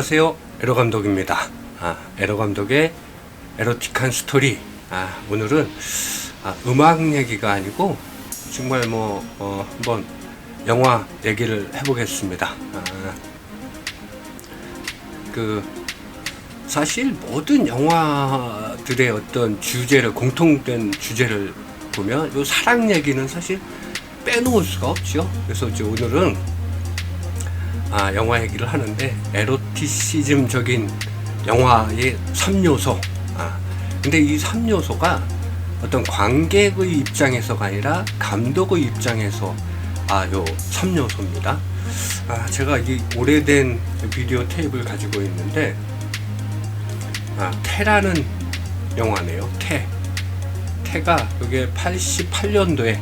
안녕하세요. 에로 감독입니다. 아, 에로 감독의 에로틱한 스토리. 아, 오늘은 아, 음악 얘기가 아니고 정말 뭐 어, 한번 영화 얘기를 해보겠습니다. 아, 그 사실 모든 영화들의 어떤 주제를 공통된 주제를 보면 요 사랑 얘기는 사실 빼놓을 수가 없죠. 그래서 이제 오늘은 아, 영화 얘기를 하는데 에로티시즘적인 영화의 3요소. 아, 근데 이 3요소가 어떤 관객의 입장에서가 아니라 감독의 입장에서 아, 요 3요소입니다. 아, 제가 이 오래된 비디오 테이프를 가지고 있는데 아, 태라는 영화네요. 태. 태가 이게 88년도에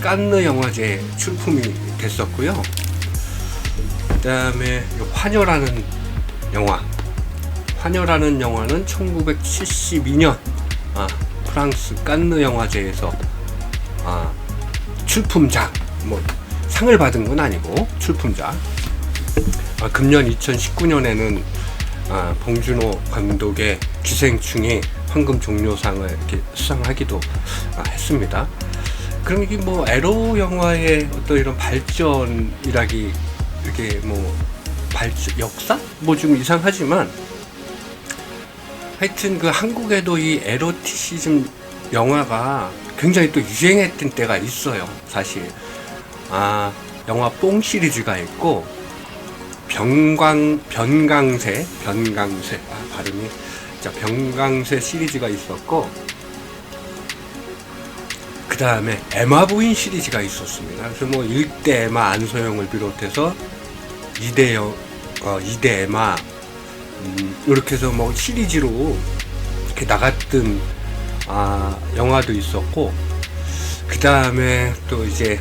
깐느 영화제 출품이 됐었고요. 그다음에 요 환여라는 영화. 환여라는 영화는 1972년 아, 프랑스 깐느 영화제에서 아, 출품작 뭐 상을 받은 건 아니고 출품작. 아, 금년 2019년에는 아, 봉준호 감독의 기생충이 황금 종려상을 이렇게 수상하기도 아, 했습니다. 그럼 이게 뭐 에로 영화의 어떤 이런 발전이라기 이렇게 뭐 발전 역사? 뭐 좀 이상하지만 하여튼 그 한국에도 이 에로티시즘 영화가 굉장히 또 유행했던 때가 있어요 사실. 아 영화 뽕 시리즈가 있고 병광 변강세 변강세 아 발음이 자 변강세 시리즈가 있었고 그 다음에 에마 부인 시리즈가 있었습니다. 그래서 뭐 1대 에마 안소영을 비롯해서 2대 여, 어, 2대 에마 음, 이렇게 해서 뭐 시리즈로 이렇게 나갔던 아, 영화도 있었고 그 다음에 또 이제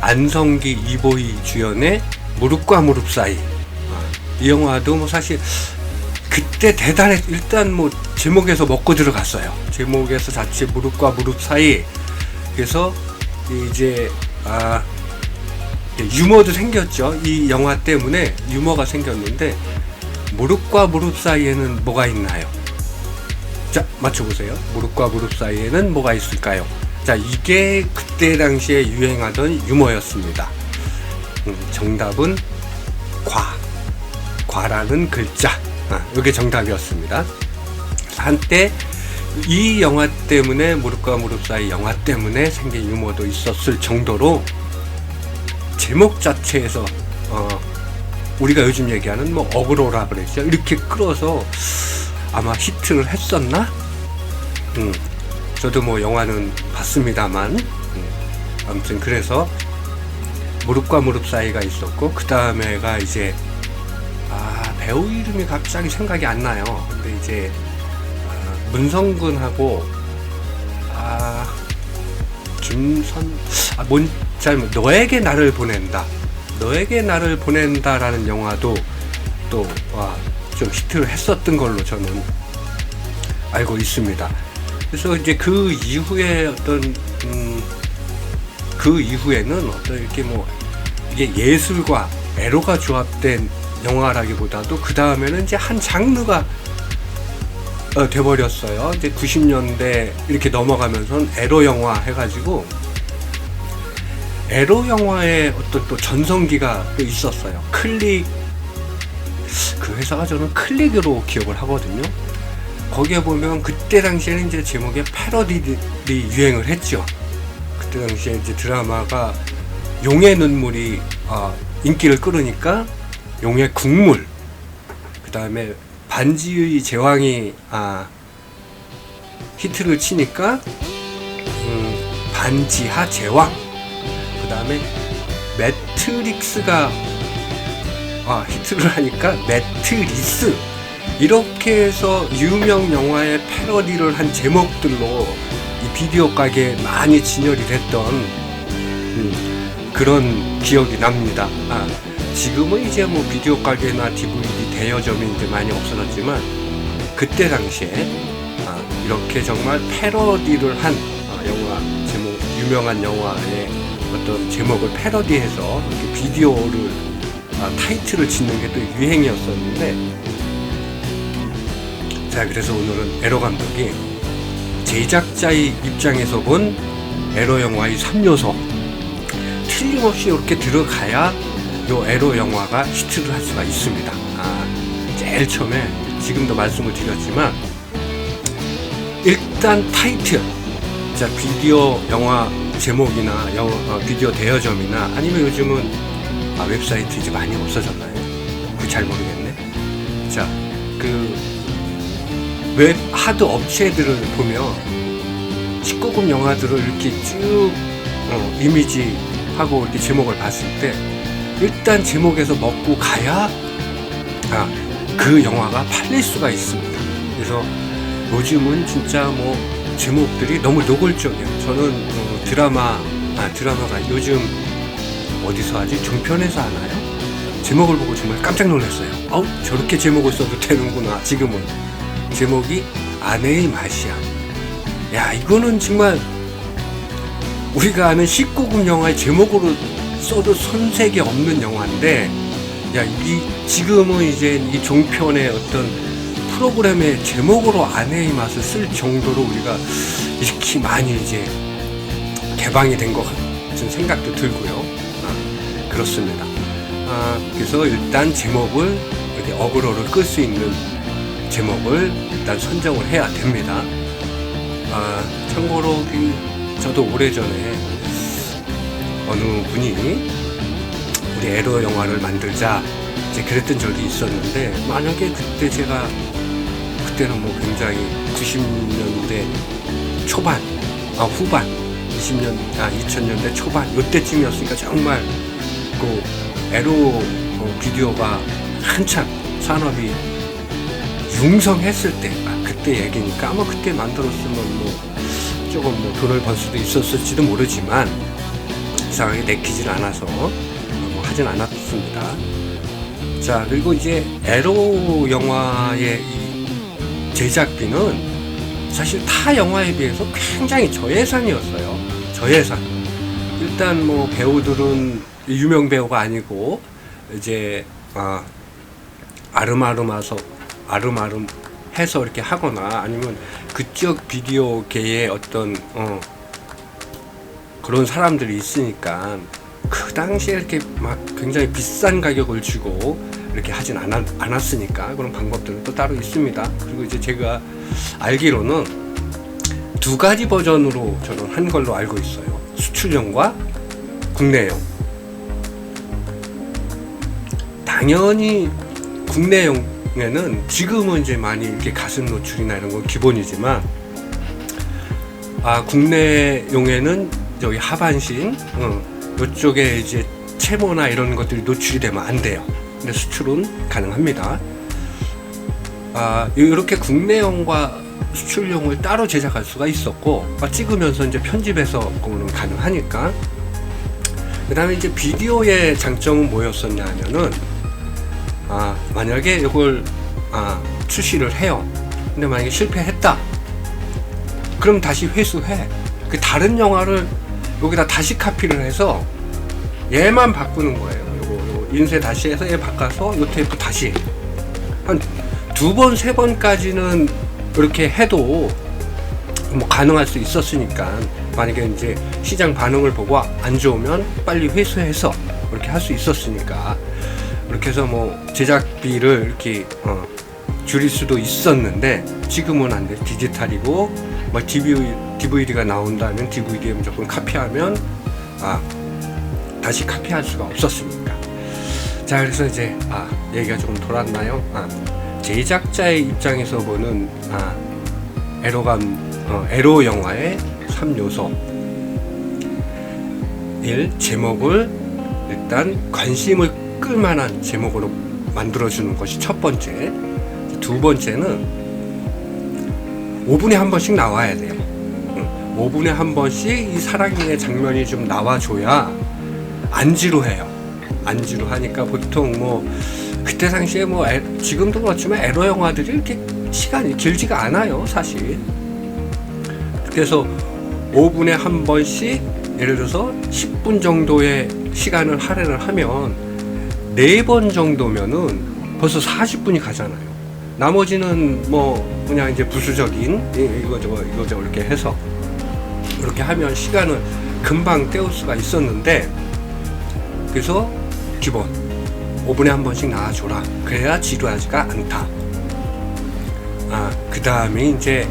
안성기 이보희 주연의 무릎과 무릎 사이 아, 이 영화도 뭐 사실 그때 대단했 일단 뭐 제목에서 먹고 들어갔어요. 제목에서 자체 무릎과 무릎 사이 그래서 이제 아 유머도 생겼죠. 이 영화 때문에 유머가 생겼는데 무릎과 무릎 사이에는 뭐가 있나요? 자 맞춰보세요. 무릎과 무릎 사이에는 뭐가 있을까요? 자 이게 그때 당시에 유행하던 유머였습니다. 음, 정답은 과 과라는 글자. 아, 이게 정답이었습니다. 한때 이 영화 때문에 무릎과 무릎 사이 영화 때문에 생긴 유머도 있었을 정도로 제목 자체에서 어, 우리가 요즘 얘기하는 뭐 어그로라 그랬죠. 이렇게 끌어서 아마 히트를 했었나? 음, 저도 뭐 영화는 봤습니다만 음, 아무튼 그래서 무릎과 무릎 사이가 있었고 그 다음에가 이제 아 배우 이름이 갑자기 생각이 안 나요. 근데 이제 아, 문성근하고 아 김선 아 뭔 잘못 너에게 나를 보낸다. 너에게 나를 보낸다라는 영화도 또 와 좀 히트를 했었던 걸로 저는 알고 있습니다. 그래서 이제 그 이후에 어떤 음, 그 이후에는 어떤 이렇게 뭐 이게 예술과 에로가 조합된 영화라기보다도 그 다음에는 이제 한 장르가 어, 돼버렸어요. 이제 90년대 이렇게 넘어가면서 에로 영화 해가지고 에로 영화의 어떤 또 전성기가 또 있었어요. 클릭 그 회사가 저는 클릭으로 기억을 하거든요. 거기에 보면 그때 당시에는 이제 제목에 패러디들이 유행을 했죠. 그때 당시에 이제 드라마가 용의 눈물이 어, 인기를 끌으니까 용의 국물 그 다음에 반지의 제왕이 아, 히트를 치니까 음, 반지하 제왕 그 다음에 매트릭스가 아, 히트를 하니까 매트리스 이렇게 해서 유명 영화의 패러디를 한 제목들로 이 비디오 가게에 많이 진열이 됐던 음, 그런 기억이 납니다. 아, 지금은 이제 뭐 비디오 가게나 DVD 대여점이 이제 많이 없어졌지만 그때 당시에 아, 이렇게 정말 패러디를 한 아, 영화 제목 유명한 영화의 어떤 제목을 패러디해서 이렇게 비디오를 아, 아, 타이틀을 짓는 게 또 유행이었었는데 자 그래서 오늘은 에러 감독이 제작자의 입장에서 본 에러 영화의 3요소 틀림없이 이렇게 들어가야 요 에러 영화가 히트를 할 수가 있습니다. 아, 제일 처음에 지금도 말씀을 드렸지만 일단 타이틀 자 비디오 영화 제목이나 영, 어, 비디오 대여점이나 아니면 요즘은 아, 웹사이트 이제 많이 없어졌나요? 그 잘 모르겠네. 자, 그 웹 하드 업체들을 보면 19금 영화들을 이렇게 쭉 어, 이미지하고 이렇게 제목을 봤을 때 일단 제목에서 먹고 가야 아, 그 영화가 팔릴 수가 있습니다. 그래서 요즘은 진짜 뭐 제목들이 너무 노골적이에요. 저는 어, 드라마 아 드라마가 요즘 어디서 하지? 종편에서 하나요? 제목을 보고 정말 깜짝 놀랐어요. 아우 저렇게 제목을 써도 되는구나. 지금은 제목이 아내의 맛이야. 야 이거는 정말 우리가 아는 19금 영화의 제목으로 써도 손색이 없는 영화인데 야 이 지금은 이제 이 종편의 어떤 프로그램의 제목으로 아내의 맛을 쓸 정도로 우리가 이렇게 많이 이제 개방이 된 것 같은 생각도 들고요. 아, 그렇습니다. 아, 그래서 일단 제목을 이렇게 어그로를 끌 수 있는 제목을 일단 선정을 해야 됩니다. 아, 참고로 그 저도 오래전에 어느 분이 우리 에러 영화를 만들자 이제 그랬던 적이 있었는데 만약에 그때 제가 그때는 뭐 굉장히 90년대 초반, 아 후반, 20년, 아 2000년대 초반 이때쯤이었으니까 정말 그 에로 어, 비디오가 한참 산업이 융성했을 때, 아, 그때 얘기니까 아마 그때 만들었으면 뭐 조금 뭐 돈을 벌 수도 있었을지도 모르지만 이상하게 내키질 않아서 뭐 하진 않았습니다. 자 그리고 이제 에로 영화의 이 제작비는 사실 타 영화에 비해서 굉장히 저예산이었어요. 저예산. 일단 뭐 배우들은 유명 배우가 아니고 이제 아 아름아름해서 아름아름 해서 이렇게 하거나 아니면 그쪽 비디오계의 어떤 어 그런 사람들이 있으니까 그 당시에 이렇게 막 굉장히 비싼 가격을 주고 이렇게 하진 않았, 않았으니까 그런 방법들은 또 따로 있습니다. 그리고 이제 제가 알기로는 두 가지 버전으로 저는 한 걸로 알고 있어요. 수출용과 국내용. 당연히 국내용에는 지금은 이제 많이 이렇게 가슴 노출이나 이런 건 기본이지만 아 국내용에는 저기 하반신 어, 이쪽에 이제 채모나 이런 것들이 노출이 되면 안 돼요. 근데 수출은 가능합니다. 아 이렇게 국내용과 수출용을 따로 제작할 수가 있었고 아, 찍으면서 이제 편집해서 그거는 가능하니까 그 다음에 이제 비디오의 장점은 뭐였었냐 하면은 아 만약에 이걸 아 출시를 해요 근데 만약에 실패했다 그럼 다시 회수해 그 다른 영화를 여기다 다시 카피를 해서 얘만 바꾸는 거예요. 요거, 인쇄 다시 해서 얘 바꿔서 요 테이프 다시. 한 두 번 세 번까지는 이렇게 해도 뭐 가능할 수 있었으니까 만약에 이제 시장 반응을 보고 안 좋으면 빨리 회수해서 이렇게 할 수 있었으니까. 이렇게 해서 뭐 제작비를 이렇게 어, 줄일 수도 있었는데 지금은 안 돼. 디지털이고 뭐 DVD, DVD가 나온다면 DVD에 무조건 카피하면 아 다시 카피할 수가 없었으니까. 자 그래서 이제 아 얘기가 조금 돌았나요? 아 제작자의 입장에서 보는 아 에로감 어, 에로 영화의 3요소 1. 제목을 일단 관심을 끌만한 제목으로 만들어주는 것이 첫 번째 두 번째는 5분에 한 번씩 나와야 돼요 응. 5분에 한 번씩 이 사랑의 장면이 좀 나와줘야 안 지루해요. 안 지루하니까 보통 뭐 그때 당시에 뭐 에, 지금도 그렇지만 에러 영화들이 이렇게 시간이 길지가 않아요 사실. 그래서 5분에 한 번씩 예를 들어서 10분 정도의 시간을 할애를 하면 네번 정도면은 벌써 40분이 가잖아요. 나머지는 뭐 그냥 이제 부수적인 이- 이거 저거 이거 저거 이렇게 해서 이렇게 하면 시간을 금방 때울 수가 있었는데 그래서 기본 5분에 한 번씩 나와줘라. 그래야 지루하지가 않다. 아, 그 다음에 이제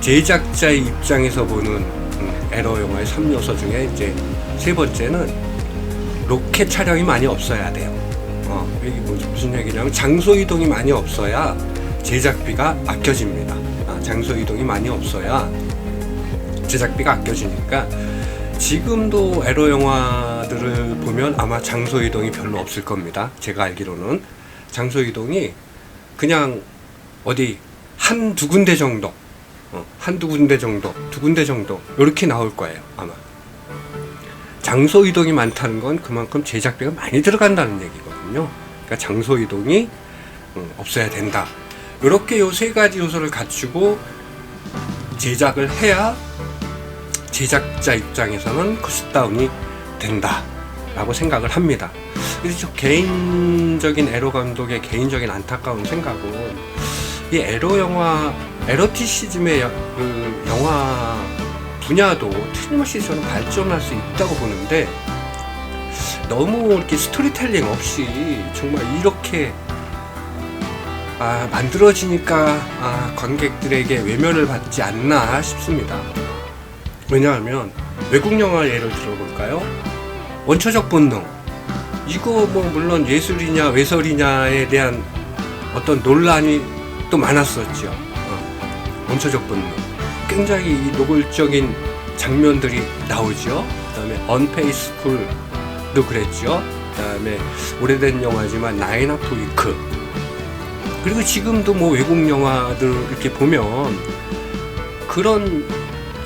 제작자의 입장에서 보는 음, 에러 영화의 3요소 중에 이제 세 번째는 로켓 촬영이 많이 없어야 돼요. 어, 이게 무슨 무슨 얘기냐면 장소 이동이 많이 없어야 제작비가 아껴집니다. 아, 장소 이동이 많이 없어야 제작비가 아껴지니까 지금도 에러 영화들을 보면 아마 장소 이동이 별로 없을 겁니다. 제가 알기로는 장소 이동이 그냥 어디 한 두 군데 정도, 어, 한두 군데 정도, 두 군데 정도 이렇게 나올 거예요 아마. 장소 이동이 많다는 건 그만큼 제작비가 많이 들어간다는 얘기거든요. 그러니까 장소 이동이 음, 없어야 된다. 이렇게 요 세 가지 요소를 갖추고 제작을 해야 제작자 입장에서는 컷다운이 된다라고 생각을 합니다. 그래서 저 개인적인 에로 감독의 개인적인 안타까운 생각은 이 에로 영화 에로티시즘의 여- 그 영화 분야도 틀림없이 저는 발전할 수 있다고 보는데 너무 이렇게 스토리텔링 없이 정말 이렇게 아, 만들어지니까 아, 관객들에게 외면을 받지 않나 싶습니다. 왜냐하면 외국 영화 예를 들어볼까요? 원초적 본능. 이거 뭐 물론 예술이냐 외설이냐에 대한 어떤 논란이 또 많았었죠. 어, 원초적 본능. 굉장히 이 노골적인 장면들이 나오죠. 그다음에 언페이스풀도 그랬죠. 그다음에 오래된 영화지만 나인 아프 위크. 그리고 지금도 뭐 외국 영화들 이렇게 보면 그런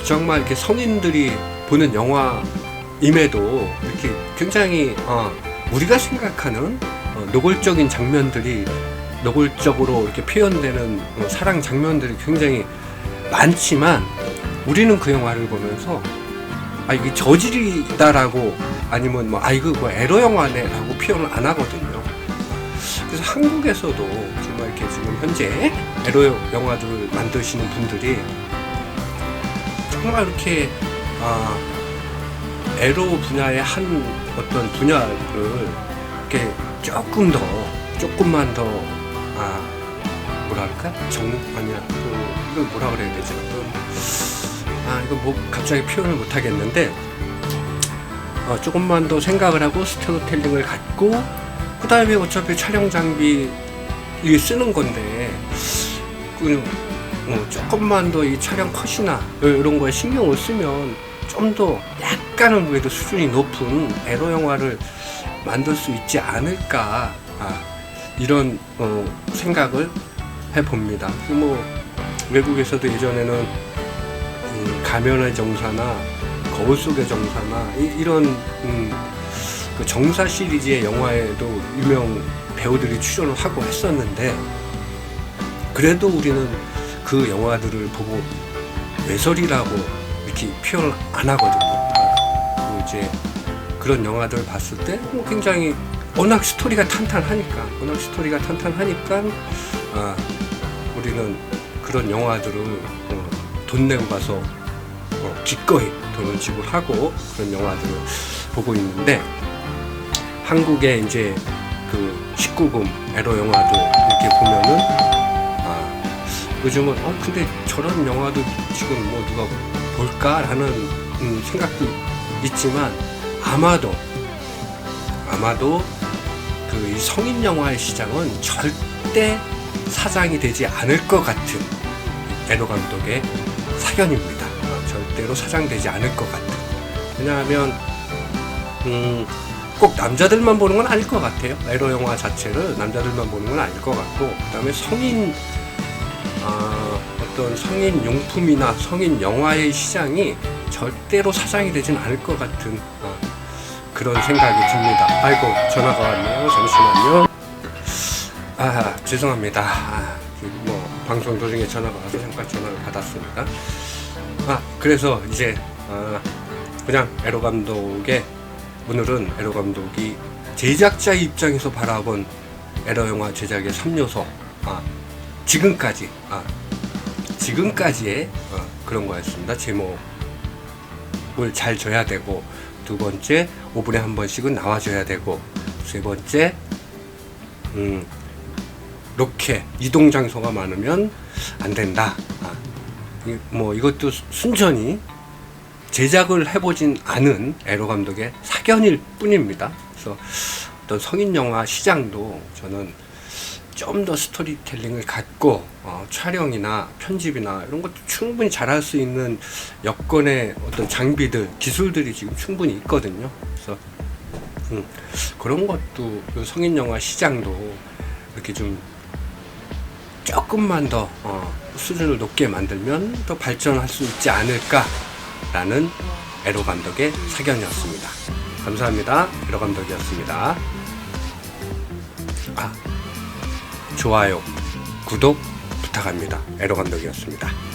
정말 이렇게 성인들이 보는 영화임에도 이렇게 굉장히 어, 우리가 생각하는 어, 노골적인 장면들이 노골적으로 이렇게 표현되는 어, 사랑 장면들이 굉장히 많지만 우리는 그 영화를 보면서 아 이게 저질이다라고 아니면 뭐 아 이거 뭐 에러 영화네라고 표현을 안 하거든요. 그래서 한국에서도 정말 이렇게 지금 현재 에러 영화들을 만드시는 분들이 정말 이렇게 아, 에로 분야의 한 어떤 분야를 이렇게 조금 더 조금만 더 아, 뭐랄까? 정 아니야. 그 이걸 뭐라 그래야 되지 그, 아 이거 뭐 갑자기 표현을 못 하겠는데 어, 조금만 더 생각을 하고 스토리텔링을 갖고 그 다음에 어차피 촬영 장비 이 쓰는 건데 그 어, 조금만 더 이 촬영 컷이나 이런 거에 신경을 쓰면 좀 더 약간은 그래도 수준이 높은 에로 영화를 만들 수 있지 않을까 아, 이런 어, 생각을 해봅니다. 그뭐 외국에서도 예전에는 음, 가면의 정사나 거울 속의 정사나 이, 런 음, 그 정사 시리즈의 영화에도 유명 배우들이 출연을 하고 했었는데 그래도 우리는 그 영화들을 보고 외설이라고 이렇게 표현을 안 하거든요. 아, 이제 그런 영화들을 봤을 때뭐 굉장히 워낙 스토리가 탄탄하니까 워낙 스토리가 탄탄하니까 아, 우리는 그런 영화들을 어, 돈 내고 가서 어, 기꺼이 돈을 지불하고 그런 영화들을 보고 있는데 한국의 이제 그 19금 에러 영화들 이렇게 보면은 아 요즘은 어 근데 저런 영화도 지금 뭐 누가 볼까라는 음, 생각도 있지만 아마도 아마도 그이 성인 영화의 시장은 절대 사장이 되지 않을 것 같은 에로 감독의 사견입니다. 어, 절대로 사장되지 않을 것 같은. 왜냐하면 음, 꼭 남자들만 보는 건 아닐 것 같아요. 에로 영화 자체를 남자들만 보는 건 아닐 것 같고, 그 다음에 성인 아, 어떤 성인 용품이나 성인 영화의 시장이 절대로 사장이 되진 않을 것 같은 아, 그런 생각이 듭니다. 아이고 전화가 왔네요. 잠시만요. 아 죄송합니다. 아, 그뭐 방송 도중에 전화가 와서 잠깐 전화를 받았습니다. 아 그래서 이제 아, 그냥 에로 감독의 오늘은 에로 감독이 제작자 입장에서 바라본 에러 영화 제작의 3요소 아, 지금까지 아, 지금까지의 어, 그런 거였습니다. 제목을 잘 줘야 되고 두 번째 5분에 한 번씩은 나와줘야 되고 세 번째 음, 로켓 이동 장소가 많으면 안 된다. 아, 이- 뭐 이것도 수- 순전히 제작을 해보진 않은 에로 감독의 사견일 뿐입니다. 그래서 어떤 성인 영화 시장도 저는 좀 더 스토리텔링을 갖고 어, 촬영이나 편집이나 이런 것도 충분히 잘할 수 있는 여건의 어떤 장비들, 기술들이 지금 충분히 있거든요. 그래서 음, 그런 것도 그 성인 영화 시장도 이렇게 좀 조금만 더 어, 수준을 높게 만들면 더 발전할 수 있지 않을까라는 에로 감독의 사견이었습니다. 감사합니다. 에로 감독이었습니다. 아, 좋아요, 구독 부탁합니다. 에로 감독이었습니다.